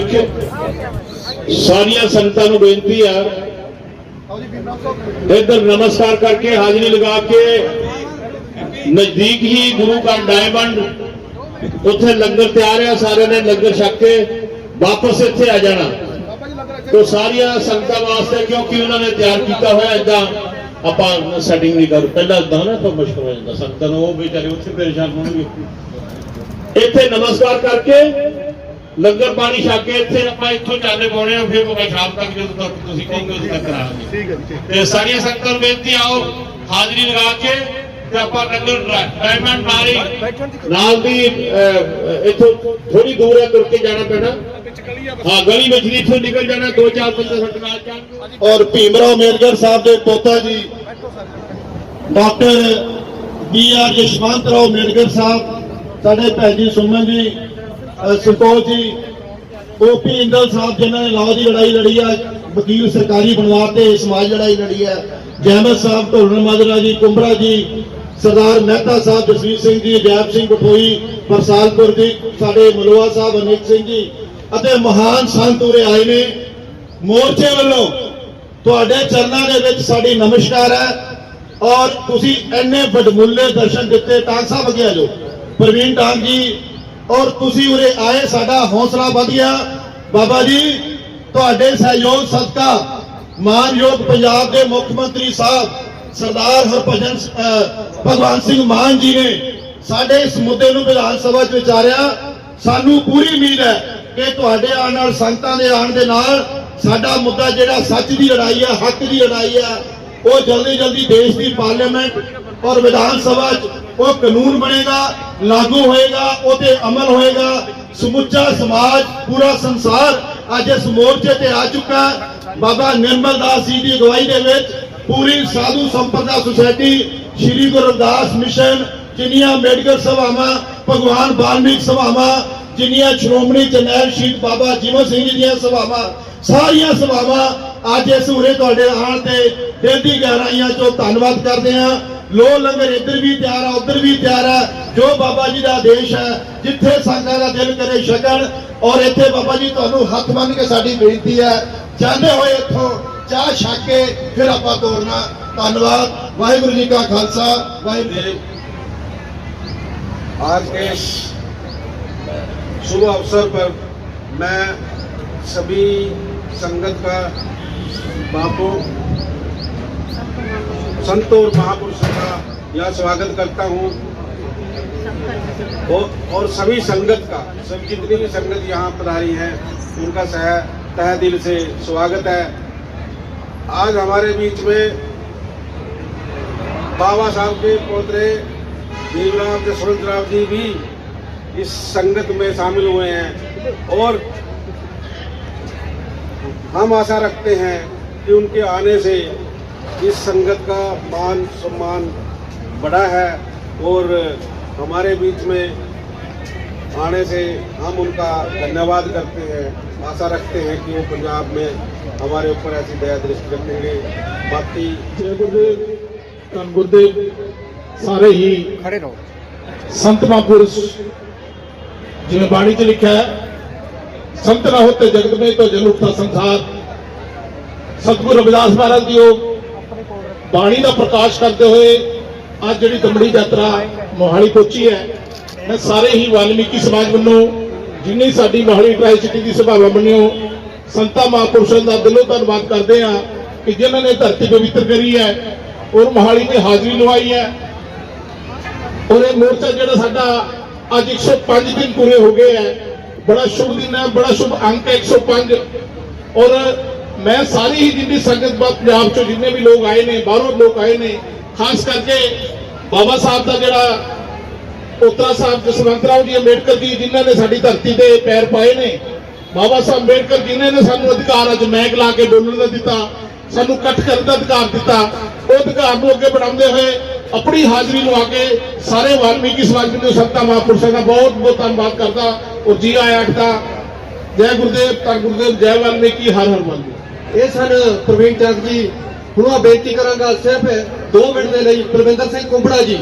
ਬਸ ਸਾਰੀਆਂ ਸੰਗਤਾਂ ਨੂੰ ਬੇਨਤੀ ਆ। ਇੱਧਰ ਨਮਸਕਾਰ ਕਰਕੇ ਹਾਜ਼ਰੀ ਲਗਾ ਕੇ ਨਜ਼ਦੀਕ ਹੀ ਗੁਰੂ ਕਾ ਡਾਇਮੰਡ ਉੱਥੇ ਲੰਗਰ ਤਿਆਰ ਆ, ਸਾਰਿਆਂ ਨੇ ਲੰਗਰ ਛਕ ਕੇ ਵਾਪਸ ਇੱਥੇ ਆ ਜਾਣਾ। ਤੋ ਸਾਰੀਆਂ ਸੰਗਤਾਂ ਵਾਸਤੇ, ਕਿਉਂਕਿ ਉਹਨਾਂ ਨੇ ਤਿਆਰ ਕੀਤਾ ਹੋਇਆ ਇਦਾਂ ਆਪਾਂ ਸੈਟਿੰਗ ਨਹੀਂ ਕਰ ਪਹਿਲਾਂ ਇਦਾਂ ਨਾ ਮੁਸ਼ਕਲ ਹੋ ਜਾਂਦਾ, ਸੰਗਤਾਂ ਨੂੰ ਉਹ ਵਿਚਾਰੇ ਉੱਥੇ ਪਰੇਸ਼ਾਨ ਹੋਣਗੇ। ਇੱਥੇ ਨਮਸਕਾਰ ਕਰਕੇ ਲੰਗਰ ਪਾਣੀ ਛਕ ਕੇ ਇੱਥੇ ਆਪਾਂ ਇੱਥੋਂ ਚਾਲੇ ਪਾਉਣੇ ਆ ਫਿਰ ਆਪਾਂ ਸ਼ਾਮ ਤੱਕ ਜਦੋਂ ਤੱਕ ਤੁਸੀਂ ਕਹੋਗੇ ਉਦੋਂ ਤੱਕ ਕਰਾਂਗੇ ਠੀਕ ਹੈ ਠੀਕ ਤੇ ਸਾਰੀਆਂ ਸੰਗਤਾਂ ਨੂੰ ਬੇਨਤੀ ਆਓ ਹਾਜ਼ਰੀ ਲਗਾ ਕੇ ਤੇ ਆਪਾਂ ਲੰਗਰ ਡਾਇਮੰਡ ਮਾਰੀ। ਨਾਲ ਦੀ ਇੱਥੋਂ ਥੋੜੀ ਦੂਰ ਹੈ ਤੁਰ ਕੇ ਜਾਣਾ ਪੈਣਾ। ਹਾਂ ਗਲੀ ਵਿੱਚ ਦੀ ਇੱਥੋਂ ਨਿਕਲ ਜਾਣਾ ਦੋ ਚਾਰ ਬੰਦੇ ਸਾਡੇ ਨਾਲ ਚੱਲ ਔਰ ਭੀਮਰਾਓ ਮੇਰਗੜ ਸਾਹਿਬ ਦੇ ਪੋਤਾ ji doctor B R Yashwantrao ਮੇਰਗੜ Sahib ਸਾਡੇ ਭੈਣ ਜੀ ਸੁਮਨ ਜੀ ਸੰਤੋਖ ਜੀ ਓਪੀ ਇੰਦਲ ਸਾਹਿਬ ਜਿਨ੍ਹਾਂ ਨੇ ਲਾਅ ਦੀ ਲੜਾਈ ਲੜੀ ਆ, ਵਕੀਲ ਸਰਕਾਰੀ ਬਣਵਾ ਤੇ ਸਮਾਜ ਲੜਾਈ ਲੜੀ ਹੈ ਜਹਿਮਤ ਸਾਹਿਬ, ਢੋਲਣ ਮਾਜਰਾ ਜੀ, ਕੁੰਬਰਾ ਜੀ, ਸਰਦਾਰ ਮਹਿਤਾ ਸਾਹਿਬ, ਜਸਵੀਰ ਸਿੰਘ ਜੀ ਜੈਬ ਸਿੰਘ ਬਠੋਈ ਬਰਸਾਲਪੁਰ ਦੀ ਸਾਡੇ ਮਲਵਾ ਸਾਹਿਬ ਅਨੇਕ ਸਿੰਘ ਜੀ ਅਤੇ ਮਹਾਨ ਸੰਤ ਉਰੇ ਆਏ ਨੇ। ਮੋਰਚੇ ਵੱਲੋਂ ਤੁਹਾਡੇ ਚਰਨਾਂ ਦੇ ਵਿੱਚ ਸਾਡੀ ਨਮਸਕਾਰ ਹੈ ਔਰ ਤੁਸੀਂ ਇੰਨੇ ਵੱਡਮੁੱਲੇ ਦਰਸ਼ਨ ਦਿੱਤੇ ਟਾਂਗ ਸਾਹਿਬ ਅੱਗੇ ਆ ਜਾਓ। ਪ੍ਰਵੀਨ ਟਾਂਗ ਜੀ ਔਰ ਤੁਸੀਂ ਉਰੇ ਆਏ ਸਾਡਾ ਹੌਸਲਾ ਵਧ ਗਿਆ। ਬਾਬਾ ਜੀ ਤੁਹਾਡੇ ਸਹਿਯੋਗ ਸਦਕਾ ਮਾਨਯੋਗ ਪੰਜਾਬ ਦੇ ਮੁੱਖ ਮੰਤਰੀ ਸਾਹਿਬ ਸਰਦਾਰ ਹਰਭਜਨ ਅਹ, ਭਗਵਾਨ ਸਿੰਘ ਮਾਨ ਜੀ ਨੇ ਸਾਡੇ ਇਸ ਮੁੱਦੇ ਨੂੰ ਵਿਧਾਨ ਸਭਾ 'ਚ ਵਿਚਾਰਿਆ। ਸਾਨੂੰ ਪੂਰੀ ਉਮੀਦ ਹੈ ਕਿ ਤੁਹਾਡੇ ਆਉਣ ਨਾਲ ਸੰਗਤਾਂ ਦੇ ਆਉਣ ਦੇ ਨਾਲ ਸਾਡਾ ਮੁੱਦਾ ਜਿਹੜਾ ਸੱਚ ਦੀ ਲੜਾਈ ਹੈ ਹੱਕ ਦੀ ਲੜਾਈ ਹੈ ਉਹ ਜਲਦੀ ਜਲਦੀ ਦੇਸ਼ ਦੀ ਪਾਰਲੀਮੈਂਟ ਔਰ ਵਿਧਾਨ ਸਭਾ 'ਚ ਉਹ ਕਾਨੂੰਨ ਬਣੇਗਾ, ਲਾਗੂ ਹੋਏਗਾ ਉਹ ਤੇ ਅਮਲ ਹੋਏਗਾ। ਸਮੁੱਚਾ ਸਮਾਜ, ਪੂਰਾ ਸੰਸਾਰ ਅੱਜ ਇਸ ਮੋਰਚੇ ਤੇ ਆ ਚੁੱਕਾ ਬਾਬਾ ਨਿਰਮਲ ਦਾਸ ਜੀ ਦੀ ਅਗਵਾਈ ਦੇ ਵਿੱਚ ਪੂਰੀ ਸਾਧੂ ਸੰਪਰਦਾ ਸੁਸਾਇਟੀ, ਸ਼੍ਰੀ ਗੁਰੂ ਰਵਿਦਾਸ ਮਿਸ਼ਨ, ਜਿੰਨੀਆਂ ਮੈਡੀਕਲ ਸਭਾਵਾਂ, ਭਗਵਾਨ ਵਾਲਮੀਕ ਸਭਾਵਾਂ, ਜਿੰਨੀਆਂ ਸ਼੍ਰੋਮਣੀ ਜਰਨੈਲ ਸ਼ਹੀਦ ਬਾਬਾ ਜੀਵਨ ਸਿੰਘ ਜੀ ਦੀਆਂ ਸਭਾਵਾਂ, ਸਾਰੀਆਂ ਸਭਾਵਾਂ ਅੱਜ ਇਸ ਉਰੇ ਤੁਹਾਡੇ ਆਉਣ ਤੇ ਦਿਲ ਦੀ ਗਹਿਰਾਈਆਂ ਚੋਂ ਧੰਨਵਾਦ ਕਰਦੇ ਹਾਂ। ਲੋ ਲੰਗਰ ਇੱਧਰ ਵੀ ਤਿਆਰ ਆ ਉੱਧਰ ਵੀ ਤਿਆਰ ਆ ਜੋ ਬਾਬਾ ਜੀ ਦਾ ਆਦੇਸ਼ ਹੈ ਜਿੱਥੇ ਸੰਗਤਾਂ ਦਾ ਦਿਲ ਕਰੇ ਛਕਣ ਔਰ ਇੱਥੇ ਬਾਬਾ ਜੀ ਤੁਹਾਨੂੰ ਹੱਥ ਬੰਨ ਕੇ ਸਾਡੀ ਬੇਨਤੀ ਹੈ ਜਾਂਦੇ ਹੋਏ ਇੱਥੋਂ ਚਾਹ ਛਕ ਕੇ ਫਿਰ ਆਪਾਂ ਤੋਰਨਾ ਧੰਨਵਾਦ ਵਾਹਿਗੁਰੂ ਜੀ ਕਾ ਖਾਲਸਾ ਵਾਹਿਗੁਰੂ ਜੀ ਕੀ ਫਤਿਹ। आज के इस शुभ अवसर पर मैं सभी संगत का बापू संतों और महापुरुषों का यहाँ स्वागत करता हूँ। और, और सभी संगत का सब जितनी भी संगत यहाँ पर पधारी है उनका सह तह दिल से स्वागत है। आज हमारे बीच में बाबा साहब के पोतरे भीमराव जसवंत राव जी भी इस संगत में शामिल हुए हैं। और हम आशा रखते हैं कि उनके आने से इस संगत का मान सम्मान बड़ा है और हमारे बीच में आने से हम उनका धन्यवाद करते हैं आशा रखते हैं कि वो पंजाब में हमारे ऊपर ऐसी दया दृष्टि रखेंगे बाकी जय गुरुदेव धन गुरुदेव सारे ही खड़े रहो। संत महापुरुष जिन्हें बाणी च लिखा है संत ना होते जगत में तो ज़रूर उठता संसार। सतगुरु रविदास महाराज की योग ਬਾਣੀ ਦਾ ਪ੍ਰਕਾਸ਼ ਕਰਦੇ ਹੋਏ ਅੱਜ ਜਿਹੜੀ ਦਮੜੀ ਯਾਤਰਾ ਮੋਹਾਲੀ ਪਹੁੰਚੀ ਹੈ, ਮੈਂ ਸਾਰੇ ਹੀ ਵਾਲਮੀਕੀ ਸਮਾਜ ਵੱਲੋਂ ਜਿੰਨੀ ਸਾਡੀ ਮੋਹਾਲੀ ਟ੍ਰਾਈ ਸਿਟੀ ਦੀ ਸਭਾਵਾਂ ਬਣਿਓ ਸੰਤਾਂ ਮਹਾਂਪੁਰਸ਼ਾਂ ਦਾ ਦਿਲੋਂ ਧੰਨਵਾਦ ਕਰਦੇ ਹਾਂ ਕਿ ਜਿਨ੍ਹਾਂ ਨੇ ਧਰਤੀ ਪਵਿੱਤਰ ਕਰੀ ਹੈ ਔਰ ਮੋਹਾਲੀ ਦੀ ਹਾਜ਼ਰੀ ਲਵਾਈ ਹੈ। ਔਰ ਇਹ ਮੋਰਚਾ ਜਿਹੜਾ ਸਾਡਾ ਅੱਜ 105 ਦਿਨ ਪੂਰੇ ਹੋ ਗਏ ਹੈ। ਬੜਾ ਸ਼ੁਭ ਦਿਨ ਹੈ, ਬੜਾ ਸ਼ੁਭ ਅੰਕ ਹੈ 105 ਔਰ ਮੈਂ ਸਾਰੀ ਹੀ ਜਿੰਨੀ ਸੰਗਤ ਬਾ ਪੰਜਾਬ ਚੋਂ ਜਿੰਨੇ ਵੀ ਲੋਕ ਆਏ ਨੇ, ਬਾਹਰੋਂ ਲੋਕ ਆਏ ਨੇ, ਖਾਸ ਕਰਕੇ ਬਾਬਾ ਸਾਹਿਬ ਦਾ ਜਿਹੜਾ ਉਤਰਾ ਸਾਹਿਬ ਜਸਵੰਤ ਰਾਓ ਜੀ ਅੰਬੇਡਕਰ ਜੀ, ਜਿਨ੍ਹਾਂ ਨੇ ਸਾਡੀ ਧਰਤੀ ਤੇ ਪੈਰ ਪਾਏ ਨੇ। ਬਾਬਾ ਸਾਹਿਬ ਅੰਬੇਡਕਰ ਜਿਨ੍ਹਾਂ ਨੇ ਸਾਨੂੰ ਅਧਿਕਾਰ ਅੱਜ ਮੈਕ ਲਾ ਕੇ ਬੋਲਣ ਦਾ ਦਿੱਤਾ, ਸਾਨੂੰ ਇਕੱਠ ਕਰਨ ਦਾ ਅਧਿਕਾਰ ਦਿੱਤਾ। ਉਹ ਅਧਿਕਾਰ ਨੂੰ ਅੱਗੇ ਬਣਾਉਂਦੇ ਹੋਏ ਆਪਣੀ ਹਾਜ਼ਰੀ ਲਵਾ ਕੇ ਸਾਰੇ ਵਾਲਮੀਕੀ ਸਮਾਜ ਦੇ ਸੰਤਾਂ ਮਹਾਂਪੁਰਸ਼ਾਂ ਦਾ ਬਹੁਤ ਬਹੁਤ ਧੰਨਵਾਦ ਕਰਦਾ। ਔਰ ਜੀ ਆਇਆਂ ਦਾ। ਜੈ ਗੁਰਦੇਵ ਧੰਨ ਗੁਰਦੇਵ, ਜੈ ਵਾਲਮੀਕੀ, ਹਰ ਹਰ ਵਾਲਮੀਕੀ। ਇਹ ਸਨ ਪ੍ਰਵੀਨ ਚੰਦ ਜੀ। ਹੁਣ ਮੈਂ ਬੇਨਤੀ ਕਰਾਂਗਾ ਸਿਰਫ 2 ਮਿੰਟ ਦੇ ਲਈ ਕੁਲਵਿੰਦਰ ਸਿੰਘ ਕੁੰਬੜਾ ਜੀ,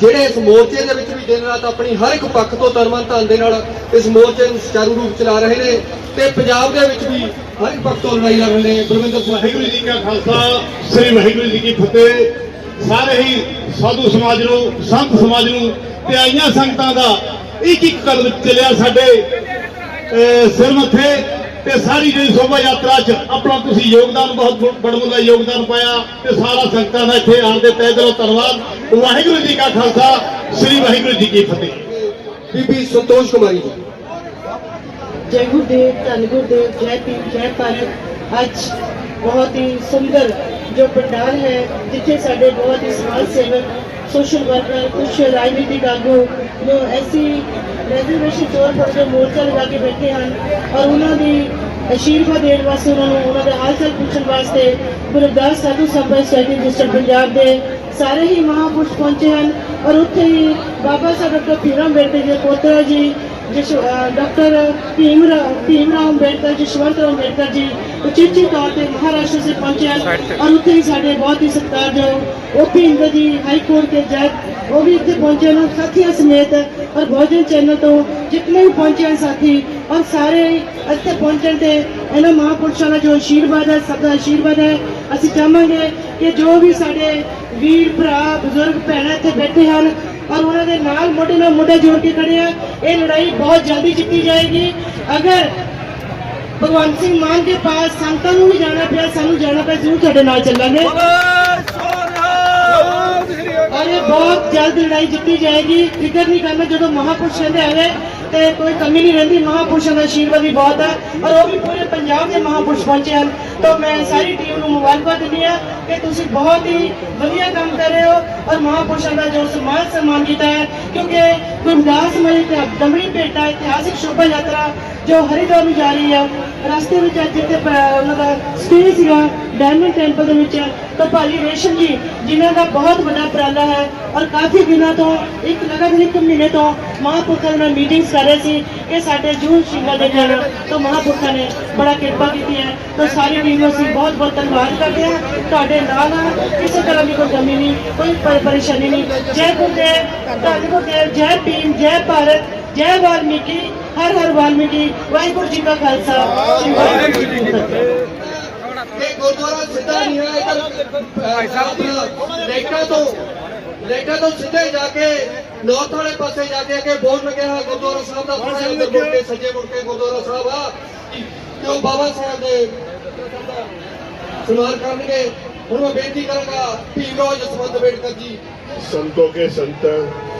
ਜਿਹੜੇ ਇਸ ਮੋਰਚੇ ਦੇ ਵਿੱਚ ਵੀ ਦਿਨ ਰਾਤ ਆਪਣੀ ਹਰ ਇੱਕ ਪੱਖ ਤੋਂ ਤਰਮਨ ਧਨ ਦੇ ਨਾਲ ਇਸ ਮੋਰਚੇ ਨੂੰ ਸੁਚਾਰੂ ਰੂਪ ਚਲਾ ਰਹੇ ਨੇ ਤੇ ਪੰਜਾਬ ਦੇ ਵਿੱਚ ਵੀ ਹਰ ਇੱਕ ਪੱਖ ਤੋਂ ਲੜਾਈ ਲੜ ਰਹੇ ਨੇ ਬਲਵਿੰਦਰ ਸਿੰਘ। ਵਾਹਿਗੁਰੂ ਜੀ ਕਾ ਖਾਲਸਾ, ਸ੍ਰੀ ਵਾਹਿਗੁਰੂ ਜੀ ਕੀ ਫਤਿਹ। ਸਾਰੇ ਹੀ ਸਾਧੂ ਸਮਾਜ ਨੂੰ, ਸੰਤ ਸਮਾਜ ਨੂੰ ਤੇ ਆਈਆਂ ਸੰਗਤਾਂ ਦਾ ਇੱਕ ਇੱਕ ਕਦਮ ਚੱਲਿਆ ਸਾਡੇ ਸਿਰ ਮੱਥੇ। ਤੇ ਸਾਰੀ ਜਿਹੜੀ ਸ਼ੋਭਾ ਯਾਤਰਾ 'ਚ ਆਪਣਾ ਤੁਸੀਂ ਯੋਗਦਾਨ ਬਹੁਤ ਬੜਮੁੱਲਾ ਯੋਗਦਾਨ ਪਾਇਆ ਤੇ ਸਾਰਾ ਸੰਗਤਾਂ ਦਾ ਇੱਥੇ ਆਉਣ ਦੇ ਤਹਿ ਦਿਲੋਂ ਧੰਨਵਾਦ ਵਾਹਿਗੁਰੂ ਜੀ ਕਾ ਖਾਲਸਾ ਸ੍ਰੀ ਵਾਹਿਗੁਰੂ ਜੀ ਕੀ ਫਤਿਹ ਬੀਬੀ ਸੰਤੋਸ਼ ਕੁਮਾਰੀ ਜੀ जय गुरुदेव धन गुरुदेव जय पीर जय भारत ਅੱਜ ਬਹੁਤ ਹੀ ਸੁੰਦਰ ਜੋ ਪੰਡਾਲ ਹੈ ਜਿੱਥੇ ਸਾਡੇ ਬਹੁਤ ਹੀ ਸਮਾਜ ਸੇਵਕ ਸੋਸ਼ਲ ਵਰਕਰ ਕੁਝ ਰਾਜਨੀਤਿਕ ਆਗੂ ਜੋ ਐਸੀ ਰੈਜ਼ਰਵੇਸ਼ਨ ਤੌਰ ਪਰ ਜੋ ਮੋਰਚਾ ਲਗਾ ਕੇ ਬੈਠੇ ਹਨ ਔਰ ਉਹਨਾਂ ਦੀ ਅਸ਼ੀਰਵਾਦ ਦੇਣ ਵਾਸਤੇ ਉਹਨਾਂ ਨੂੰ ਉਹਨਾਂ ਦਾ ਹਾਲ ਚਾਲ ਪੁੱਛਣ ਵਾਸਤੇ ਗੁਰਦਾਸ ਸਾਧੂ ਸਭਾ ਸੋਸਾਇਟੀ ਡਿਸਟ੍ਰਿਕਟ ਪੰਜਾਬ ਦੇ ਸਾਰੇ ਹੀ ਮਹਾਂਪੁਰਸ਼ ਪਹੁੰਚੇ ਹਨ ਔਰ ਉੱਥੇ ਹੀ ਬਾਬਾ ਸਾਹਿਬ ਡਾਕਟਰ ਭੀਮ ਅੰਬੇਡਕਰ ਜੀ ਦੇ ਪੋਤਰਾ ਜੀ डॉक्टर भीम भीमराव अंबेडकर जी शवंत अंबेडकर जी ਉਚੇਚੇ ਤੌਰ ਤੇ ਮਹਾਰਾਸ਼ਟਰ ਸੇ ਪਹੁੰਚਿਆ ਔਰ ਉੱਥੇ ਹੀ ਸਾਡੇ ਬਹੁਤ ਹੀ ਸਤਿਕਾਰਯੋਗ ਓਪੀ ਇੰਦਰ ਜੀ ਹਾਈ ਕੋਰਟ ਦੇ ਜੱਜ ਉਹ ਵੀ ਇੱਥੇ ਪਹੁੰਚੇ ਨਾ ਸਾਥੀਆਂ ਸਮੇਤ ਔਰ ਭੋਜਨ ਚੈਨਲ ਤੋਂ ਜਿੰਨੇ ਵੀ ਪਹੁੰਚੇ ਸਾਥੀ ਔਰ ਸਾਰੇ ਇੱਥੇ ਪਹੁੰਚਣ ਤੇ ਇਹਨਾਂ ਮਹਾਪੁਰਸ਼ਾਂ ਦਾ ਜੋ ਆਸ਼ੀਰਵਾਦ ਹੈ ਸਭ ਦਾ ਆਸ਼ੀਰਵਾਦ ਹੈ। ਅਸੀਂ ਚਾਹਾਂਗੇ ਕਿ ਜੋ ਵੀ ਸਾਡੇ ਵੀਰ ਭਰਾ ਬਜ਼ੁਰਗ ਭੈਣਾਂ ਇੱਥੇ ਬੈਠੇ ਹਨ ਔਰ ਉਹਨਾਂ ਦੇ ਨਾਲ ਮੋਢੇ ਨਾਲ ਮੋਢਾ ਜੋੜ ਕੇ ਖੜੇ ਆ। ਇਹ ਲੜਾਈ ਬਹੁਤ ਜਲਦੀ ਜਿੱਤੀ ਜਾਏਗੀ। ਅਗਰ ਭਗਵੰਤ ਸਿੰਘ ਮਾਨ ਦੇ ਪਾਸ ਸੰਤਾਂ ਨੂੰ ਵੀ ਜਾਣਾ ਪਿਆ, ਸਾਨੂੰ ਜਾਣਾ ਪਿਆ, ਜ਼ਰੂਰ ਤੁਹਾਡੇ ਨਾਲ ਚੱਲਾਂਗੇ। ਔਰ ਇਹ ਬਹੁਤ ਜਲਦ ਲੜਾਈ ਜਿੱਤੀ ਜਾਏਗੀ। ਫਿਕਰ ਨਹੀਂ ਕਰਨਾ, ਜਦੋਂ ਮਹਾਪੁਰਸ਼ ਕਹਿੰਦੇ ਆਵੇ, ਤੇ ਕੋਈ ਕਮੀ ਨਹੀਂ ਰਹਿੰਦੀ। ਮਹਾਪੁਰਸ਼ਾਂ ਦਾ ਆਸ਼ੀਰਵਾਦ ਵੀ ਬਹੁਤ ਹੈ ਔਰ ਉਹ ਵੀ ਪੂਰੇ ਪੰਜਾਬ ਦੇ ਮਹਾਪੁਰਸ਼ ਪਹੁੰਚੇ ਹਨ। ਤਾਂ ਮੈਂ ਸਾਰੀ ਟੀਮ ਨੂੰ ਮੁਬਾਰਕਾਂ ਦਿੰਦੀ ਹਾਂ ਕਿ ਤੁਸੀਂ ਬਹੁਤ ਹੀ ਵਧੀਆ ਕੰਮ ਕਰ ਰਹੇ ਹੋ ਔਰ ਮਹਾਪੁਰਸ਼ਾਂ ਦਾ ਜੋ ਸਮਾਨ ਸਨਮਾਨ ਕੀਤਾ ਹੈ, ਕਿਉਂਕਿ ਗੁਰਦਾਸ ਮਈ ਤੇ ਦਮੜੀ ਪੇਟਾ ਇਤਿਹਾਸਿਕ ਸ਼ੋਭਾ ਯਾਤਰਾ ਜੋ ਹਰਿਦੁਆਰ ਨੂੰ ਜਾ ਰਹੀ ਹੈ ਰਸਤੇ ਵਿੱਚ ਅੱਜ ਜਿੱਥੇ ਪ- ਉਹਨਾਂ ਦਾ ਸਟੇ ਸੀਗਾ ਡਾਇਮੰਡ ਟੈਂਪਲ ਦੇ ਵਿੱਚ। ਤਾਂ ਭਾਜੀ ਰੇਸ਼ਮ ਜੀ, ਜਿਨ੍ਹਾਂ ਦਾ ਬਹੁਤ ਵੱਡਾ ਉਪਰਾਲਾ ਹੈ ਔਰ ਕਾਫੀ ਦਿਨਾਂ ਤੋਂ, ਇੱਕ ਲਗਾਤਾਰ ਇੱਕ ਮਹੀਨੇ ਤੋਂ ਮਹਾਂਪੁਰਖਾਂ ਨਾਲ ਮੀਟਿੰਗਸ ਕਰ ਰਹੇ ਸੀ ਕਿ ਸਾਡੇ ਜੂਨ ਸ਼ਿੰਗਾ ਦੇ ਨਾਲ ਤਾਂ ਮਹਾਂਪੁਰਖਾਂ ਨੇ ਬੜਾ ਕਿਰਪਾ ਕੀਤੀ ਹੈ। ਤਾਂ ਸਾਰੀ ਟੀਮ ਨੂੰ ਅਸੀਂ ਬਹੁਤ ਬਹੁਤ ਧੰਨਵਾਦ ਕਰਦੇ ਹਾਂ ਤੁਹਾਡੇ ਨਾਲ ਹਾਂ ਕਿਸੇ ਤਰ੍ਹਾਂ ਦੀ ਕੋਈ ਕਮੀ ਨਹੀਂ ਕੋਈ ਪਰ- ਪਰੇਸ਼ਾਨੀ ਨਹੀਂ। ਜੈ ਗੁਰਦੇਵ ਧੰਨ ਗੁਰਦੇਵ ਜੈ ਭੀਮ ਜੈ ਭਾਰਤ ਜੈ ਵਾਲਮੀਕੀ ਹਰ ਹਰ ਵਾਲਮੀਕੀ। ਵਾਹਿਗੁਰੂ ਜੀ ਕਾ ਖਾਲਸਾ। ਵਾਹਿਗੁਰੂ ਜੀ ਕੀ ਫਤਿਹ। ਗੁਰਦੁਆਰਾ ਸਿੱਧਾ ਨਹੀਂ ਹੈ ਇਧਰ ਲੇਟਾ ਤੋਂ ਲੇਟਾ ਤੋਂ ਸਿੱਧੇ ਜਾ ਕੇ ਨੌਰਥ ਵਾਲੇ ਪਾਸੇ ਜਾ ਕੇ ਅੱਗੇ ਬੋਰਡ ਲੱਗਿਆ ਹੋਇਆ ਗੁਰਦੁਆਰਾ ਸਾਹਿਬ ਦਾ। ਥੋੜਾ ਜਿਹਾ ਮੁੜ ਕੇ ਸੱਜੇ ਮੁੜ ਕੇ ਗੁਰਦੁਆਰਾ ਸਾਹਿਬ ਆ। ਤੇ ਉਹ ਬਾਬਾ ਸਾਹਿਬ ਦੇ सुधार करे हुन बेनती करांगा पीरो जसवंत अंबेडकर जी। संतों के संत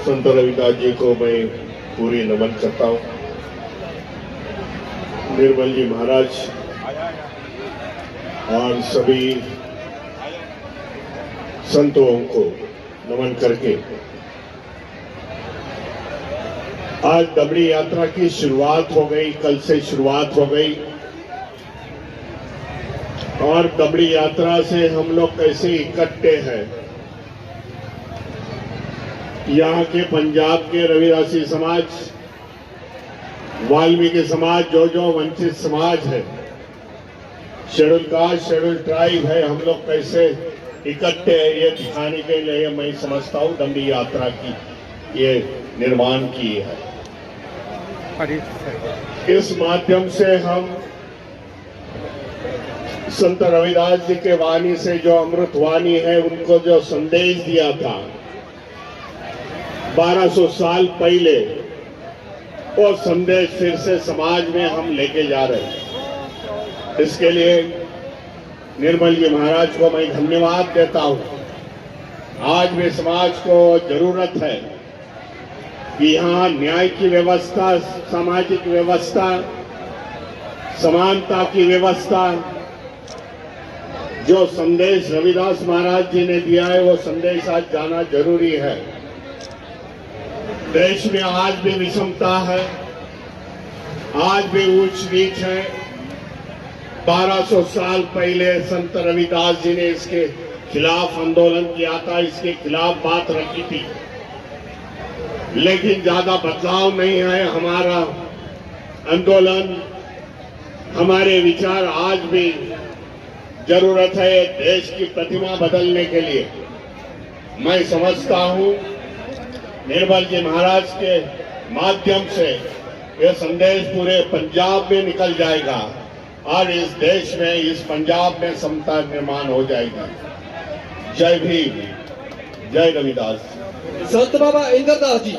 संत रविदास जी को मैं पूरी नमन करता हूँ। निर्मल जी महाराज और सभी संतों को नमन करके आज दबड़ी यात्रा की शुरुआत हो गई, कल से शुरुआत हो गई। और दबड़ी यात्रा से हम लोग कैसे इकट्ठे हैं। यहाँ के पंजाब के रविदासी समाज वाल्मीकि समाज जो जो वंचित समाज है शेड्यूल कास्ट शेड्यूल ट्राइब है हम लोग कैसे इकट्ठे है ये दिखाने के लिए मैं समझता हूँ दंडी यात्रा की ये निर्माण की है। इस माध्यम से हम संत रविदास जी के वाणी से जो अमृत वाणी है, उनको जो संदेश दिया था 1200 साल पहले, वो संदेश फिर से समाज में हम लेके जा रहे हैं। इसके लिए निर्मल जी महाराज को मैं धन्यवाद देता हूँ। आज भी समाज को ज़रूरत है कि यहाँ न्याय की व्यवस्था, सामाजिक व्यवस्था, समानता की व्यवस्था जो संदेश रविदास महाराज जी ने दिया है, वो संदेश आज जाना ज़रूरी है। देश में आज भी विषमता है, आज भी ऊंच नीच है। 1200 साल पहले संत रविदास जी ने इसके खिलाफ आंदोलन किया था, इसके खिलाफ बात रखी थी। लेकिन ज़्यादा बदलाव नहीं है हमारा आंदोलन, हमारे विचार आज भी जरूरत है देश की प्रतिमा बदलने के लिए मैं समझता हूं निर्मल जी महाराज के माध्यम से यह संदेश पूरे पंजाब में निकल जाएगा और इस देश में इस पंजाब में समता निर्माण हो जाएगी जय भीम जय रविदास ਸੰਤ ਬਾਬਾ ਇੰਦਰਦਾਸ ਜੀ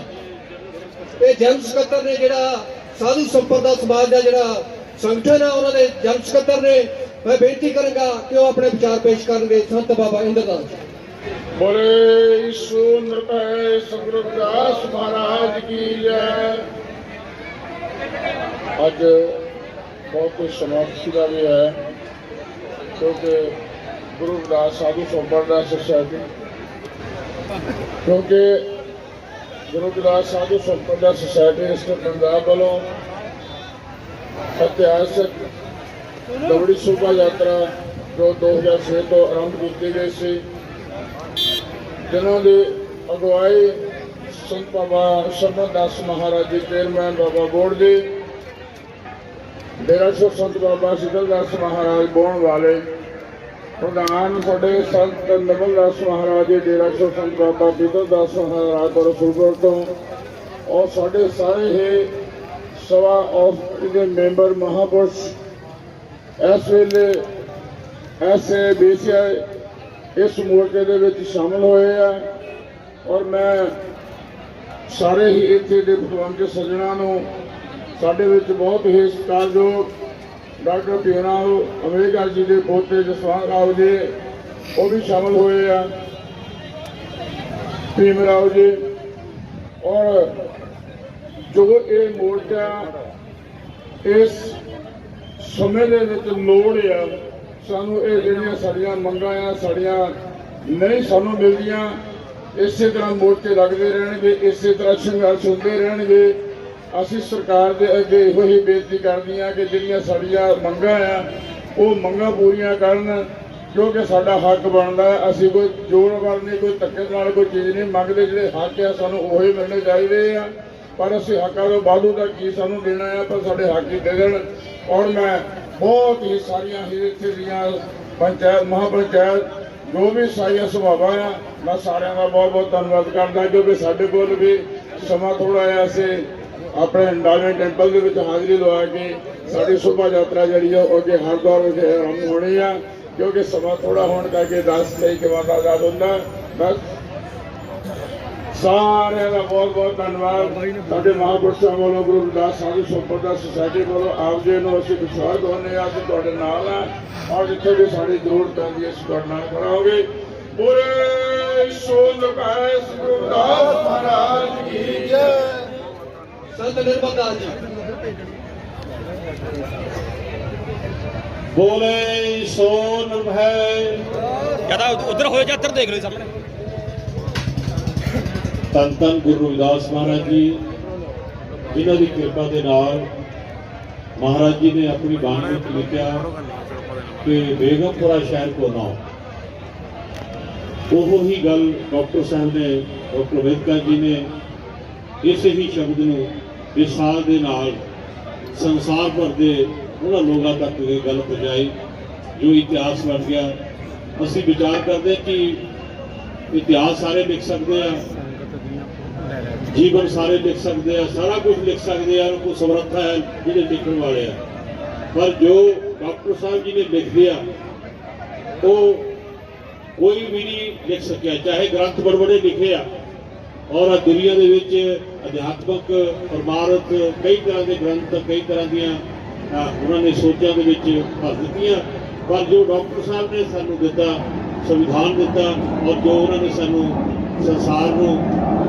ਇਹ ਜਨ ਸਕੱਤਰ ਨੇ ਜਿਹੜਾ ਸਾਧੂ ਸੰਪਰਦਾ ਸਮਾਜ ਦਾ ਜਿਹੜਾ ਸੰਗਠਨ ਹੈ ਉਹਨਾਂ ਦੇ ਜਨ ਸਕੱਤਰ ਨੇ ਮੈਂ ਬੇਨਤੀ ਕਰਾਂਗਾ ਕਿ ਉਹ ਆਪਣੇ ਵਿਚਾਰ ਪੇਸ਼ ਕਰਨਗੇ ਸੰਤ ਬਾਬਾ ਇੰਦਰਦਾਸ ਬੋਲੇ ਈਸ਼ੂ ਨਿਰਭੈ ਸਤਿਗੁਰੂ ਦਾਸ ਮਹਾਰਾਜ ਕੀ ਜੈ। ਅੱਜ ਬਹੁਤ ਸਮਾਪਤੀ ਦਾ ਵੀ ਹੈ, ਕਿਉਂਕਿ ਗੁਰੂ ਰਵਿਦਾਸ ਸਾਧੂ ਸੋਬਰ ਦਾ ਸੋਸਾਇਟੀ ਕਿਉਂਕਿ ਗੁਰੂ ਰਵਿਦਾਸ ਸਾਧੂ ਸੋਬਰ ਦਾ ਸੋਸਾਇਟੀ ਇਸ ਦੇ ਪੰਜਾਬ ਵੱਲੋਂ ਇਤਿਹਾਸਕ ਦੌੜੀ ਸ਼ੋਭਾ ਯਾਤਰਾ ਜੋ 2006 ਤੋਂ ਆਰੰਭ ਕੀਤੀ ਗਈ ਸੀ। ਜਿਨ੍ਹਾਂ ਦੀ ਅਗਵਾਈ ਸੰਤ ਬਾਬਾ ਸ਼ਰਮਾ ਦਾਸ ਮਹਾਰਾਜ ਜੀ, ਚੇਅਰਮੈਨ ਬਾਬਾ ਬੋਰਡ ਜੀ, ਡੇਰਾ ਸੋ ਸੰਤ ਬਾਬਾ ਸਿੱਧਲ ਦਾਸ ਮਹਾਰਾਜ ਬੋਣ ਵਾਲੇ ਪ੍ਰਧਾਨ ਸਾਡੇ ਸੰਤ ਨਵਲ ਦਾਸ ਮਹਾਰਾਜ ਜੀ, ਡੇਰਾ ਸੋ ਸੰਤ ਬਾਬਾ ਸਿੱਧਲ ਦਾਸ ਮਹਾਰਾਜ ਕੋਲ ਸੁਰਪੁਰ ਤੋਂ, ਔਰ ਸਾਡੇ ਸਾਰੇ ਹੀ ਸਵਾ ਔਰ ਦੇ ਮੈਂਬਰ ਮਹਾਪੁਰਸ਼ ਇਸ ਵੇਲੇ ਐਸੇ ਬੀਸੀਆਈ ਇਸ ਮੋਰਚੇ ਦੇ ਵਿੱਚ ਸ਼ਾਮਲ ਹੋਏ ਆ ਔਰ ਮੈਂ ਸਾਰੇ ਹੀ ਇੱਥੇ ਦੇ ਵਿਦਵਾਨ ਸੱਜਣਾ ਨੂੰ ਸਾਡੇ ਵਿੱਚ ਬਹੁਤ ਹੀ ਸਤਿਕਾਰਯੋਗ ਡਾਕਟਰ ਪੀਣਾ ਅੰਬੇਦਕਰ ਜੀ ਦੇ ਪੋਤੇ ਜਸਵੰਤ ਰਾਓ ਜੀ, ਉਹ ਵੀ ਸ਼ਾਮਲ ਹੋਏ ਆ। ਭੀਮ ਰਾਓ ਜੀ, ਔਰ ਜੋ ਇਹ ਮੋਰਚਾ ਇਸ ਸਮੇਂ ਦੇ ਵਿੱਚ ਲੋੜ ਆ, ਸਾਨੂੰ ਇਹ ਜਿਹੜੀਆਂ ਸਾਡੀਆਂ ਮੰਗਾਂ ਆ, ਸਾਡੀਆਂ ਨਹੀਂ ਸਾਨੂੰ ਮਿਲਦੀਆਂ, ਇਸੇ ਤਰ੍ਹਾਂ ਮੋਰਚੇ ਲੱਗਦੇ ਰਹਿਣਗੇ, ਇਸੇ ਤਰ੍ਹਾਂ ਸੰਘਰਸ਼ ਹੁੰਦੇ ਰਹਿਣਗੇ। ਅਸੀਂ ਸਰਕਾਰ ਦੇ ਅੱਗੇ ਇਹੋ ਹੀ ਬੇਨਤੀ ਕਰਦੇ ਹਾਂ ਕਿ ਜਿਹੜੀਆਂ ਸਾਡੀਆਂ ਮੰਗਾਂ ਆ, ਉਹ ਮੰਗਾਂ ਪੂਰੀਆਂ ਕਰਨ, ਕਿਉਂਕਿ ਸਾਡਾ ਹੱਕ ਬਣਦਾ, ਅਸੀਂ ਕੋਈ ਜ਼ੋਰ ਵਾਲ ਨਹੀਂ, ਕੋਈ ਧੱਕੇ ਨਾਲ ਕੋਈ ਚੀਜ਼ ਨਹੀਂ ਮੰਗਦੇ, ਜਿਹੜੇ ਹੱਕ ਆ ਸਾਨੂੰ ਉਹੀ ਮਿਲਣੇ ਚਾਹੀਦੇ ਆ। ਪਰ ਅਸੀਂ ਹੱਕਾਂ ਤੋਂ ਵਾਧੂ ਦਾ ਕੀ ਸਾਨੂੰ ਦੇਣਾ ਆ, ਪਰ ਸਾਡੇ ਹੱਕ ਹੀ ਦੇ ਦੇਣ। ਔਰ ਮੈਂ ਬਹੁਤ ਹੀ ਸਾਰੀਆਂ ਹੀ ਇੱਥੇ ਦੀਆਂ ਪੰਚਾਇਤ, ਮਹਾਪੰਚਾਇਤ, ਜੋ ਵੀ ਸਾਰੀਆਂ ਸੁਭਾਵਾਂ ਆ, ਮੈਂ ਸਾਰਿਆਂ ਦਾ ਬਹੁਤ ਬਹੁਤ ਧੰਨਵਾਦ ਕਰਦਾ ਕਿਉਂਕਿ ਸਾਡੇ ਕੋਲ ਵੀ ਸਮਾਂ ਥੋੜਾ ਜਿਹਾ ਅਸੀਂ ਆਪਣੇ ਇੰਡਾਲਮੈਂਟ ਟੈਂਪਲ ਦੇ ਵਿੱਚ ਹਾਜ਼ਰੀ ਲਵਾ ਕੇ ਸਾਡੀ ਸ਼ੋਭਾ ਯਾਤਰਾ ਜਿਹੜੀ ਆ, ਉਹ ਅੱਗੇ ਹਰਦੁਆਰ ਵਿਖੇ ਆਰੰਭ ਹੋਣੀ ਆ, ਕਿਉਂਕਿ ਸਮਾਂ ਥੋੜਾ ਹੋਣ ਕਰਕੇ 10 ਤਰੀਕ ਬਾਅਦ ਆਜ਼ਾਦ ਹੁੰਦਾ। ਬਸ ਸਾਰਿਆਂ ਦਾ ਬਹੁਤ ਬਹੁਤ ਧੰਨਵਾਦ। ਸਾਡੇ ਮਹਾਂਪੁਰਸ਼ਾਂ ਵੱਲੋਂ ਗੁਰੂ ਰਵਿਦਾਸ ਸਾਧੂ ਸੰਪਰਦਾ ਦਾ ਸੁਸਾਇਟੀ ਵੱਲੋਂ ਆਪ ਜੀ ਨੂੰ ਅਸੀਂ ਵਿਸ਼ਵਾਸ ਦਵਾਉਂਦੇ ਹਾਂ ਕਿ ਤੁਹਾਡੇ ਨਾਲ ਆ ਔਰ ਜਿੱਥੇ ਵੀ ਸਾਡੀ ਜ਼ਰੂਰਤ ਆਉਂਦੀ ਹੈ ਅਸੀਂ ਤੁਹਾਡੇ ਨਾਲ ਖੜਾ ਹੋਗੇ ਪੂਰੇ ਸ਼ੋਨ ਲਗਾਏ ਗੁਰੂ ਰਵਿਦਾਸ ਮਹਾਰਾਜ ਕੀ ਜੈ। ਸੰਤ ਨਿਰਭਗਦਾਸ ਜੀ। ਬੋਲੇ ਸੋ ਨਿਰਭੈ ਕਹਦਾ ਉਧਰ ਹੋਏ ਜਾਂ ਇੱਧਰ ਦੇਖ ਲਓ ਸਾਹਮਣੇ। ਧੰਨ ਧੰਨ ਗੁਰੂ ਰਵਿਦਾਸ ਮਹਾਰਾਜ ਜੀ, ਜਿਨ੍ਹਾਂ ਦੀ ਕਿਰਪਾ ਦੇ ਨਾਲ ਮਹਾਰਾਜ ਜੀ ਨੇ ਆਪਣੀ ਬਾਣੀ ਵਿੱਚ ਲਿਖਿਆ ਕਿ ਬੇਗਮਪੁਰਾ ਸ਼ਹਿਰ ਕੋ ਨਾਮ ਉਹ ਹੀ ਗੱਲ ਡਾਕਟਰ ਸਾਹਿਬ ਨੇ, ਡਾਕਟਰ ਅੰਬੇਦਕਰ ਜੀ ਨੇ ਇਸ ਹੀ ਸ਼ਬਦ ਨੂੰ ਵਿਸਾਲ ਦੇ ਨਾਲ ਸੰਸਾਰ ਭਰ ਦੇ ਉਹਨਾਂ ਲੋਕਾਂ ਤੱਕ ਇਹ ਗੱਲ ਪਹੁੰਚਾਈ, ਜੋ ਇਤਿਹਾਸ ਬਣ ਗਿਆ। ਅਸੀਂ ਵਿਚਾਰ ਕਰਦੇ ਕਿ ਇਤਿਹਾਸ ਸਾਰੇ ਲਿਖ ਸਕਦੇ ਆ ਜੀਵਨ ਸਾਰੇ ਲਿਖ ਸਕਦੇ ਆ, ਸਾਰਾ ਕੁਝ ਲਿਖ ਸਕਦੇ ਆ, ਉਹਨਾਂ ਕੋਲ ਸਮਰੱਥਾ ਹੈ ਜਿਹੜੇ ਲਿਖਣ ਵਾਲੇ ਆ। ਪਰ ਜੋ ਡਾਕਟਰ ਸਾਹਿਬ ਜੀ ਨੇ ਲਿਖਦੇ ਆ ਉਹ ਕੋਈ ਵੀ ਨਹੀਂ ਲਿਖ ਸਕਿਆ, ਚਾਹੇ ਗ੍ਰੰਥ ਬੜਬੜੇ ਲਿਖੇ ਆ, ਔਰ ਆਹ ਦੁਨੀਆ ਦੇ ਵਿੱਚ ਅਧਿਆਤਮਕ ਪਰਮਾਰਥ ਕਈ ਤਰ੍ਹਾਂ ਦੇ ਗ੍ਰੰਥ, ਕਈ ਤਰ੍ਹਾਂ ਦੀਆਂ ਉਹਨਾਂ ਨੇ ਸੋਚਾਂ ਦੇ ਵਿੱਚ ਭਰ ਦਿੱਤੀਆਂ। ਪਰ ਜੋ ਡਾਕਟਰ ਸਾਹਿਬ ਨੇ ਸਾਨੂੰ ਦਿੱਤਾ, ਸੰਵਿਧਾਨ ਦਿੱਤਾ, ਔਰ ਜੋ ਉਹਨਾਂ ਨੇ ਸਾਨੂੰ ਸੰਸਾਰ ਨੂੰ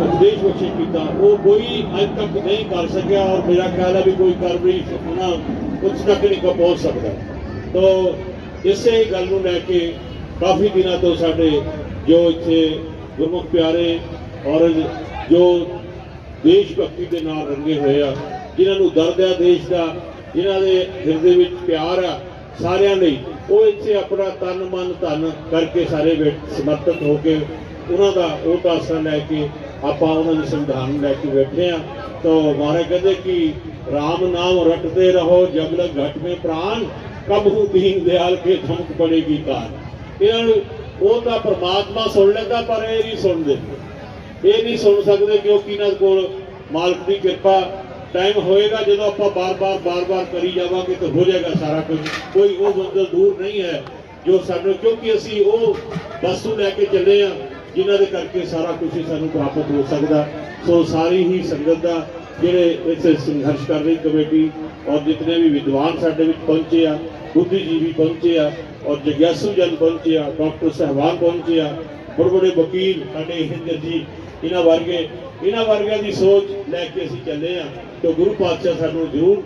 ਉਪਦੇਸ਼ ਬਖਸ਼ਿਸ਼ ਕੀਤਾ, ਉਹ ਕੋਈ ਅੱਜ ਤੱਕ ਨਹੀਂ ਕਰ ਸਕਿਆ ਔਰ ਮੇਰਾ ਖਿਆਲ ਹੈ ਵੀ ਕੋਈ ਕਰ ਵੀ ਸਕਣਾ ਕੁਝ ਤੱਕ ਨਹੀਂ ਪਹੁੰਚ ਸਕਦਾ। ਤੋ ਇਸੇ ਗੱਲ ਨੂੰ ਲੈ ਕੇ ਕਾਫੀ ਦਿਨਾਂ ਤੋਂ ਸਾਡੇ ਜੋ ਇੱਥੇ ਗੁਰਮੁਖ ਪਿਆਰੇ ਔਰ ਜੋ ਦੇਸ਼ ਭਗਤੀ ਦੇ ਨਾਲ ਰੰਗੇ ਹੋਏ ਆ, ਜਿਨ੍ਹਾਂ ਨੂੰ ਦਰਦ ਆ ਦੇਸ਼ ਦਾ, ਜਿਨ੍ਹਾਂ ਦੇ ਹਿਰਦੇ ਵਿੱਚ ਪਿਆਰ ਆ ਸਾਰਿਆਂ ਲਈ, ਉਹ ਇੱਥੇ ਆਪਣਾ ਤਨ ਮਨ ਧਨ ਕਰਕੇ ਸਾਰੇ ਸਮਰਪਿਤ ਹੋ ਕੇ ਉਹਨਾਂ ਦਾ ਉਹ ਦਾ ਲੈ ਕੇ ਆਪਾਂ ਉਹਨਾਂ ਦੇ ਸੰਵਿਧਾਨ ਨੂੰ ਲੈ ਕੇ ਬੈਠੇ ਆ ਤਾਂ ਮਹਾਰਾਜ ਕਹਿੰਦੇ ਕਿ ਰਾਮ ਨਾਮ ਰਟਦੇ ਰਹੋ, ਜਬਲ ਲਗ ਘਟ में ਪ੍ਰਾਨ, ਕਬ ਦੀਨ ਦਿਆਲ ਕੇ ਧਮਕ ਪੜੇਗੀ ਕਾਰ ਇਹਨਾਂ ਨੂੰ ਉਹ ਤਾਂ ਪ੍ਰਮਾਤਮਾ ਸੁਣ ਲੈਂਦਾ, ਪਰ ਇਹ ਨਹੀਂ ਸੁਣਦੇ। ਇਹ ਨਹੀਂ ਸੁਣ ਸਕਦੇ ਕਿਉਂਕਿ ਇਹਨਾਂ ਕੋਲ ਮਾਲਕ ਦੀ ਕਿਰਪਾ ਟਾਈਮ ਹੋਏਗਾ, ਜਦੋਂ ਆਪਾਂ ਬਾਰ-ਬਾਰ ਬਾਰ-ਬਾਰ ਕਰੀ ਜਾਵਾਂਗੇ ਤਾਂ ਹੋ ਜਾਏਗਾ ਸਾਰਾ ਕੁਝ। ਕੋਈ ਉਹ ਮੰਜ਼ਿਲ ਦੂਰ ਨਹੀਂ ਹੈ ਜੋ ਸਾਨੂੰ, ਕਿਉਂਕਿ ਅਸੀਂ ਉਹ ਵਸਤੂ ਲੈ ਕੇ ਚੱਲੇ ਆ ਜਿਨ੍ਹਾਂ ਦੇ ਕਰਕੇ ਸਾਰਾ ਕੁਝ ਸਾਨੂੰ ਪ੍ਰਾਪਤ ਹੋ ਸਕਦਾ। ਸੋ ਸਾਰੀ ਹੀ ਸੰਗਤ ਦਾ ਜਿਹੜੇ ਇੱਥੇ ਸੰਘਰਸ਼ ਕਰ ਰਹੀ ਕਮੇਟੀ ਔਰ ਜਿਤਨੇ ਵੀ ਵਿਦਵਾਨ ਸਾਡੇ ਵਿੱਚ ਪਹੁੰਚੇ ਆ, ਬੁੱਧੀਜੀਵੀ ਪਹੁੰਚੇ ਆ ਔਰ ਜਗਿਆਸੂ ਜਨ ਪਹੁੰਚੇ ਆ, ਡਾਕਟਰ ਸਹਿਬਾਨ ਪਹੁੰਚੇ ਆ, ਬੜੇ ਬੜੇ ਵਕੀਲ ਸਾਡੇ ਹਿੰਦਰ ਜੀ, ਇਹਨਾਂ ਵਰਗੇ, ਇਹਨਾਂ ਵਰਗਿਆਂ ਦੀ ਸੋਚ ਲੈ ਕੇ ਅਸੀਂ ਚੱਲੇ ਆ ਤੇ ਗੁਰੂ ਪਾਤਸ਼ਾਹ ਸਾਨੂੰ ਜ਼ਰੂਰ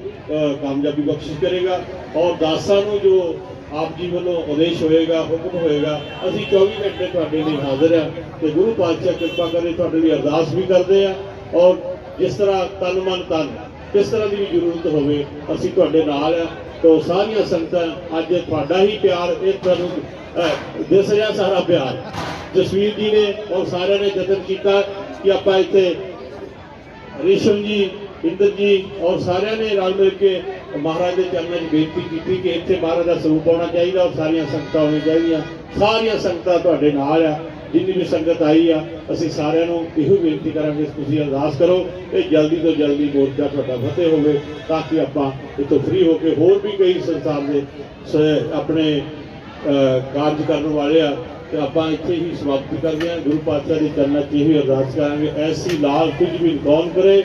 ਕਾਮਯਾਬੀ ਬਖਸ਼ਿਸ਼ ਕਰੇਗਾ ਔਰ ਦਾਸਾਂ ਨੂੰ ਜੋ ਆਪ ਜੀ ਵੱਲੋਂ ਉਦੇਸ਼ ਹੋਏਗਾ, ਹੁਕਮ ਹੋਏਗਾ, ਅਸੀਂ 24 ਘੰਟੇ ਤੁਹਾਡੇ ਲਈ ਹਾਜ਼ਰ ਆ ਤੇ ਗੁਰੂ ਪਾਤਸ਼ਾਹ ਕਿਰਪਾ ਕਰੇ ਤੁਹਾਡੇ ਲਈ ਅਰਦਾਸ ਵੀ ਕਰਦੇ ਆ ਔਰ ਜਿਸ ਤਰ੍ਹਾਂ ਤਨ ਮਨ ਤਨ ਕਿਸ ਤਰ੍ਹਾਂ ਦੀ ਵੀ ਜ਼ਰੂਰਤ ਹੋਵੇ, ਅਸੀਂ ਤੁਹਾਡੇ ਨਾਲ ਆ ਤੋ ਸਾਰੀਆਂ ਸੰਗਤਾਂ ਅੱਜ ਤੁਹਾਡਾ ਹੀ ਪਿਆਰ, ਇਹ ਤੁਹਾਨੂੰ ਦਿਸ ਰਿਹਾ ਸਾਰਾ ਪਿਆਰ। ਜਸਵੀਰ ਜੀ ਨੇ ਔਰ ਸਾਰਿਆਂ ਨੇ ਯਤਨ ਕੀਤਾ ਕਿ ਆਪਾਂ ਇੱਥੇ ਰੇਸ਼ਮ ਜੀ ਇੰਦਰ ਜੀ ਔਰ ਸਾਰਿਆਂ ਨੇ ਰਲ ਮਿਲ ਕੇ ਮਹਾਰਾਜ ਦੇ ਚਰਨਾਂ 'ਚ ਬੇਨਤੀ ਕੀਤੀ ਕਿ ਇੱਥੇ ਮਹਾਰਾਜ ਦਾ ਸਰੂਪ ਆਉਣਾ ਚਾਹੀਦਾ ਔਰ ਸਾਰੀਆਂ ਸੰਗਤਾਂ ਹੋਣੀਆਂ ਚਾਹੀਦੀਆਂ। ਸਾਰੀਆਂ ਸੰਗਤਾਂ ਤੁਹਾਡੇ ਨਾਲ ਆ, ਜਿੰਨੀ ਵੀ ਸੰਗਤ ਆਈ ਆ, ਅਸੀਂ ਸਾਰਿਆਂ ਨੂੰ ਇਹੋ ਬੇਨਤੀ ਕਰਾਂਗੇ, ਤੁਸੀਂ ਅਰਦਾਸ ਕਰੋ ਕਿ ਜਲਦੀ ਤੋਂ ਜਲਦੀ ਮੋਰਚਾ ਤੁਹਾਡਾ ਫਤਿਹ ਹੋਵੇ, ਤਾਂ ਕਿ ਆਪਾਂ ਇੱਥੋਂ ਫ੍ਰੀ ਹੋ ਕੇ ਹੋਰ ਵੀ ਕਈ ਸੰਸਾਰ ਦੇ ਆਪਣੇ ਕਾਰਜ ਕਰਨ ਵਾਲੇ ਆ, ਤੇ ਆਪਾਂ ਇੱਥੇ ਹੀ ਸਮਾਪਤੀ ਕਰਦੇ ਹਾਂ। ਗੁਰੂ ਪਾਤਸ਼ਾਹ ਦੇ ਚਰਨਾਂ 'ਚ ਇਹੀ ਅਰਦਾਸ ਕਰਾਂਗੇ। ਐਸੀ ਲਾਲ ਕੁਝ ਵੀ ਕੌਣ ਕਰੇ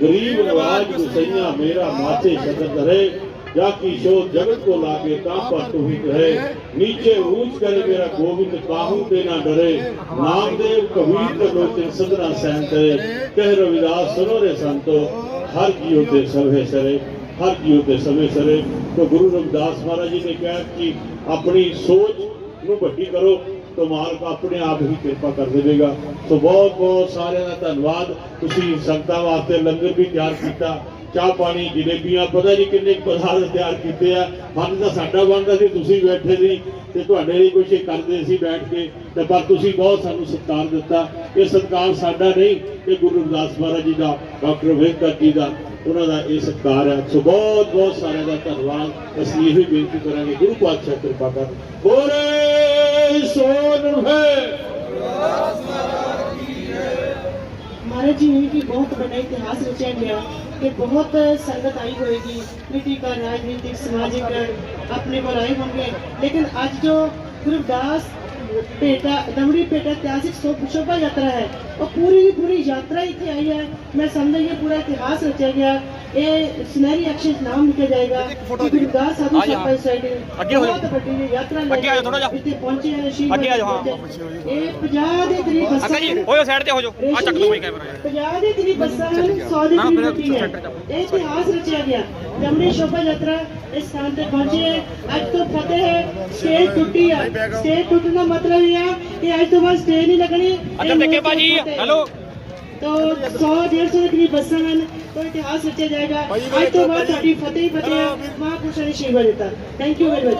ਗਰੀਬ ਨਵਾਜ ਗੁਸਈਆ ਮੇਰਾ ਮਾਥੇ ਸ਼ਬਦ ਰਹੇ ਜਾ ਕੀ ਸ਼ੋ ਜਗਤ को लागे ता पर तू ही कहे नीचे ऊंच करे मेरा गोविंद काहू ते ना डरे नामदेव कबीर ते लोचन सदना सहन करे कह रविदास सुनो रे संतो हर जीव ते सभे सरे हर जीव ਤੇ ਸਮੇਂ ਸਰੇ तो ਗੁਰੂ ਰਵਿਦਾਸ ਮਹਾਰਾਜ ਜੀ ਨੇ ਕਿਹਾ ਕਿ ਆਪਣੀ ਸੋਚ ਨੂੰ ਵੱਡੀ ਕਰੋ ਤਾਂ ਮਾਲਕ ਆਪਣੇ ਆਪ ਹੀ ਕਿਰਪਾ ਕਰ ਦੇਵੇਗਾ। ਸੋ ਬਹੁਤ ਬਹੁਤ ਸਾਰਿਆਂ ਦਾ ਧੰਨਵਾਦ। ਤੁਸੀਂ ਸੰਗਤਾਂ ਵਾਸਤੇ ਲੰਗਰ ਵੀ ਤਿਆਰ ਕੀਤਾ। ਚਾਹ ਪਾਣੀ, ਜਲੇਬੀਆਂ, ਪਤਾ ਨਹੀਂ ਕਿੰਨੇ ਕੁ ਪਦਾਰਥ ਤਿਆਰ ਕੀਤੇ ਆ। ਮਨ ਤਾਂ ਸਾਡਾ ਬਣਦਾ ਸੀ, ਤੁਸੀਂ ਬੈਠੇ ਸੀ ਤੇ ਤੁਹਾਡੇ ਲਈ ਕੁਝ ਕਰਦੇ ਸੀ ਬੈਠ ਕੇ। ਤੇ ਪਰ ਤੁਸੀਂ ਬਹੁਤ ਸਾਨੂੰ ਸਤਿਕਾਰ ਦਿੱਤਾ। ਇਹ ਸਤਿਕਾਰ ਸਾਡਾ ਨਹੀਂ, ਇਹ ਗੁਰੂ ਰਵਿਦਾਸ ਮਹਾਰਾਜ ਜੀ ਦਾ, ਡਾਕਟਰ ਅੰਬੇਦਕਰ ਜੀ ਦਾ। ਉਹਨਾਂ ਦਾ ਇਹ ਸਤਿਕਾਰ ਹੈ ਸੋ ਬਹੁਤ ਬਹੁਤ ਸਾਰਿਆਂ ਦਾ ਧੰਨਵਾਦ ਅਸੀਂ ਇਹ ਬੇਨਤੀ ਕਰਾਂਗੇ ਗੁਰੂ ਪਾਤਸ਼ਾਹ ਕਿਰਪਾ ਕਰ ਬੋਲੇ ਸੋਨ ਹੈ महाराज जी ने भी बहुत बड़ा इतिहास रचा गया कि बहुत संगत आई होगी पॉलिटिकल राजनीतिक सामाजिक अपने पर आए होंगे लेकिन आज जो गुरुदास ਪੇਟਾ ਦਮੜੀ ਪੇਟਾ ਇਤਿਹਾਸਿਕ ਸ਼ੋਭਾ ਯਾਤਰਾ ਹੈ। ਉਹ ਪੂਰੀ ਦੀ ਪੂਰੀ ਯਾਤਰਾ ਇੱਥੇ ਆਈ ਹੈ। ਮੈਂ ਸਮਝਦਾ ਪੂਰਾ ਇਤਿਹਾਸ ਰਚਿਆ ਗਿਆ। ਇਹ ਸਿਨੈਰੀ ਐਕਸ਼ਨ ਨਾਮ ਲਿਖਿਆ ਜਾਏਗਾ। ਗੁਰਦਾਸ ਸਾਧੂ ਸਰਪੰਚ ਸਾਈਡ ਅੱਗੇ ਹੋ ਜਾਓ। ਯਾਤਰਾ ਅੱਗੇ ਆ ਜਾਓ ਥੋੜਾ ਜਿਹਾ। ਇੱਥੇ ਪਹੁੰਚੇ ਆ ਰਸ਼ੀਦ ਅੱਗੇ ਆ ਜਾਓ ਹਾਂ। ਇਹ 50 ਦੇ ਕਰੀਬ ਬੱਸਾਂ ਅੱਗੇ ਜੀ ਹੋਇਓ ਸਾਈਡ ਤੇ ਹੋ ਜਾਓ। ਆ ਚੱਕ ਦੋ ਮੈਂ ਕੈਮਰਾ 50 ਦੇ ਕਰੀਬ ਬੱਸਾਂ 100 ਦੇ ਕਰੀਬ ਗੱਡੀ ਹੈ ਇਹ ਇਤਿਹਾਸ ਰਚਿਆ ਗਿਆ। ਜਮਨੀ ਸ਼ੋਭਾ ਯਾਤਰਾ ਇਸ ਸਥਾਨ ਤੇ ਪਹੁੰਚੀ ਹੈ। ਅੱਜ ਤੋਂ ਫਤਿਹ ਹੈ। ਸਟੇਜ ਟੁੱਟੀ ਹੈ ਸਟੇਜ ਟੁੱਟਣ ਦਾ ਮਤਲਬ ਇਹ ਹੈ ਕਿ ਅੱਜ ਤੋਂ ਬਾਅਦ ਸਟੇਜ ਨਹੀਂ ਲੱਗਣੀ। ਅੱਗੇ ਭਾਜੀ ਹੈਲੋ। तो 100 150 ਦੇ ਬੱਸਾਂ ਹਨ तो ਇਤਿਹਾਸ ਰਚਿਆ ਜਾਏਗਾ ਅੱਜ ਤੋਂ ਬਾਅਦ ਸਾਡੀ ਫਤਿਹ ਹੀ ਫਤਿਹ ਮਹਾਂਪੁਰਸ਼ਾਂ ਨੇ ਸ਼ੀਰਵਾਦ ਦਿੱਤਾ ਥੈਂਕ ਯੂ ਵੈਰੀ ਮਚ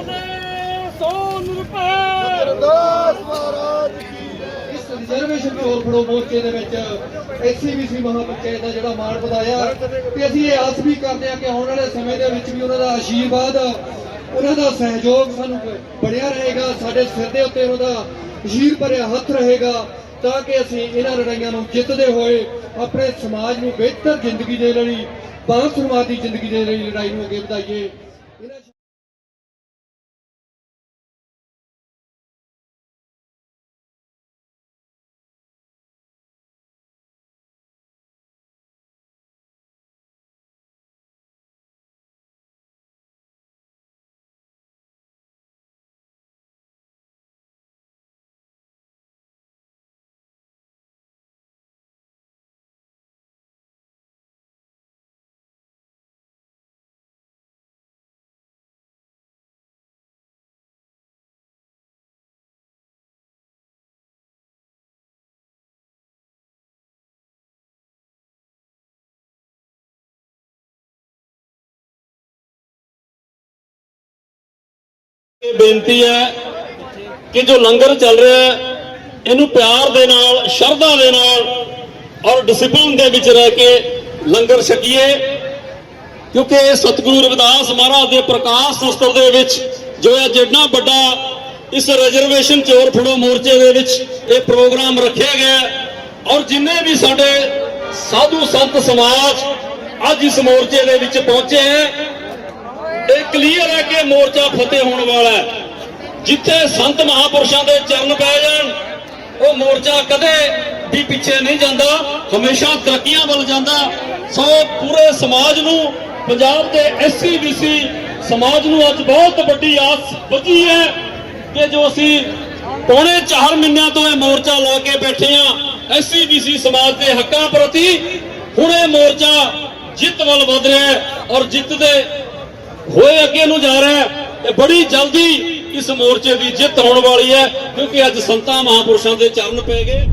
ਇਸ ਰਿਜ਼ਰਵੇਸ਼ਨ ਚੋਰ ਫੜੋ ਮੋਰਚੇ ਦੇ ਵਿੱਚ ਐਸਸੀਬੀਸੀ ਮਹਾਪੰਚਾਇਤ ਦਾ ਜਿਹੜਾ ਮਾਣ ਵਧਾਇਆ। ਤੇ ਅਸੀਂ ਇਹ ਆਸ ਵੀ ਕਰਦੇ ਹਾਂ ਕਿ ਆਉਣ ਵਾਲੇ ਸਮੇਂ ਦੇ ਵਿੱਚ ਵੀ ਉਹਨਾਂ ਦਾ ਆਸ਼ੀਰਵਾਦ ਉਹਨਾਂ ਦਾ ਸਹਿਯੋਗ ਸਾਨੂੰ ਬਣਿਆ ਰਹੇਗਾ। ਸਾਡੇ ਸਿਰ ਦੇ ਉੱਤੇ ਉਹਨਾਂ ਦਾ ਅਸ਼ੀਰ ਭਰਿਆ ਹੱਥ ਰਹੇਗਾ। ਤਾਂ ਕਿ ਅਸੀਂ ਇਹਨਾਂ ਲੜਾਈਆਂ ਨੂੰ ਜਿੱਤਦੇ ਹੋਏ ਆਪਣੇ ਸਮਾਜ ਨੂੰ ਬਿਹਤਰ ਜ਼ਿੰਦਗੀ ਦੇ ਲਈ, ਬਾਸਰਮਾਦੀ ਜ਼ਿੰਦਗੀ ਦੇ ਲਈ ਲੜਾਈ ਨੂੰ ਅੱਗੇ ਵਧਾਈਏ। ਇਹ ਬੇਨਤੀ ਹੈ ਕਿ ਜੋ ਲੰਗਰ ਚੱਲ ਰਿਹਾ ਹੈ, ਇਹਨੂੰ ਪਿਆਰ ਦੇ ਨਾਲ, ਸ਼ਰਧਾ ਦੇ ਨਾਲ ਔਰ ਡਿਸਪਲਿਨ ਦੇ ਵਿੱਚ ਰਹਿ ਕੇ ਲੰਗਰ ਛਕੀਏ, ਕਿਉਂਕਿ ਇਹ ਸਤਿਗੁਰੂ ਰਵਿਦਾਸ ਮਹਾਰਾਜ ਦੇ ਪ੍ਰਕਾਸ਼ ਉਤਸਵ ਦੇ ਵਿੱਚ ਜੋ ਇਹ ਜਿੰਨਾ ਵੱਡਾ ਇਸ ਰਿਜ਼ਰਵੇਸ਼ਨ ਚੋਰ ਫੜੋ ਮੋਰਚੇ ਦੇ ਵਿੱਚ ਇਹ ਪ੍ਰੋਗਰਾਮ ਰੱਖਿਆ ਗਿਆ ਔਰ ਜਿੰਨੇ ਵੀ ਸਾਡੇ ਸਾਧੂ ਸੰਤ ਸਮਾਜ ਅੱਜ ਇਸ ਮੋਰਚੇ ਦੇ ਵਿੱਚ ਪਹੁੰਚੇ ਹੈ ਇਹ ਕਲੀਅਰ ਹੈ ਕਿ ਮੋਰਚਾ ਫਤਿਹ ਹੋਣ ਵਾਲਾ ਹੈ। ਜਿੱਥੇ ਸੰਤ ਮਹਾਪੁਰਸ਼ਾਂ ਦੇ ਚਰਨ ਪੈ ਜਾਣ, ਉਹ ਮੋਰਚਾ ਕਦੇ ਵੀ ਪਿੱਛੇ ਨਹੀਂ ਜਾਂਦਾ, ਹਮੇਸ਼ਾ ਤਰੱਕੀਆਂ ਵੱਲ ਜਾਂਦਾ। ਸੋ ਪੂਰੇ ਸਮਾਜ ਨੂੰ, ਪੰਜਾਬ ਦੇ ਐਸਸੀ ਬੀਸੀ ਸਮਾਜ ਨੂੰ ਅੱਜ ਬਹੁਤ ਵੱਡੀ ਆਸ ਬੱਝੀ ਹੈ ਕਿ ਜੋ ਅਸੀਂ ਪੌਣੇ 4 ਮਹੀਨਿਆਂ ਤੋਂ ਇਹ ਮੋਰਚਾ ਲਾ ਕੇ ਬੈਠੇ ਆ ਐਸਸੀ ਬੀਸੀ ਸਮਾਜ ਦੇ ਹੱਕਾਂ ਪ੍ਰਤੀ, ਹੁਣ ਇਹ ਮੋਰਚਾ ਜਿੱਤ ਵੱਲ ਵਧ ਰਿਹਾ ਹੈ ਔਰ ਜਿੱਤ ਦੇ ਹੋਏ ਅੱਗੇ ਨੂੰ ਜਾ ਰਿਹਾ ਹੈ ਤੇ ਬੜੀ ਜਲਦੀ ਇਸ ਮੋਰਚੇ ਦੀ ਜਿੱਤ ਹੋਣ ਵਾਲੀ ਹੈ ਕਿਉਂਕਿ ਅੱਜ ਸੰਤਾਂ ਮਹਾਪੁਰਸ਼ਾਂ ਦੇ ਚਰਨ ਪੈ ਗਏ।